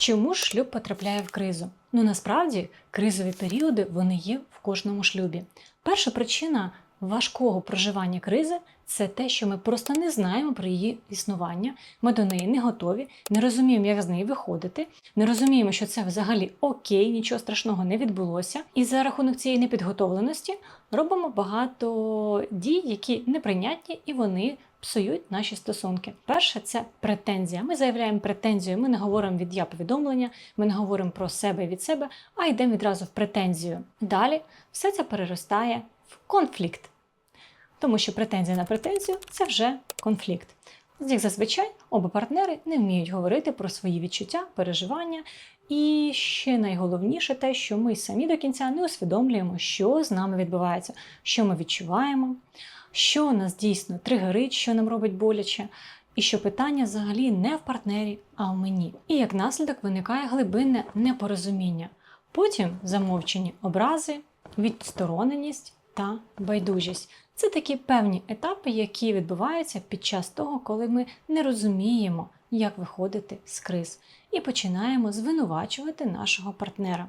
Чому ж шлюб потрапляє в кризу? Ну насправді кризові періоди вони є в кожному шлюбі. Перша причина важкого проживання кризи це те, що ми просто не знаємо про її існування, ми до неї не готові, не розуміємо, як з неї виходити, не розуміємо, що це взагалі окей, нічого страшного не відбулося. І за рахунок цієї непідготовленості робимо багато дій, які неприйнятні, і вони псують наші стосунки. Перше це претензія. Ми заявляємо претензію. Ми не говоримо від я повідомлення, ми не говоримо про себе від себе, а йдемо відразу в претензію. Далі все це переростає в конфлікт. Тому що претензія на претензію це вже конфлікт. Як зазвичай, оба партнери не вміють говорити про свої відчуття, переживання. І ще найголовніше те, що ми самі до кінця не усвідомлюємо, що з нами відбувається, що ми відчуваємо, що нас дійсно тригерить, що нам робить боляче, і що питання взагалі не в партнері, а в мені. І як наслідок виникає глибинне непорозуміння. Потім замовчені образи, відстороненість та байдужість. Це такі певні етапи, які відбуваються під час того, коли ми не розуміємо, як виходити з криз, і починаємо звинувачувати нашого партнера.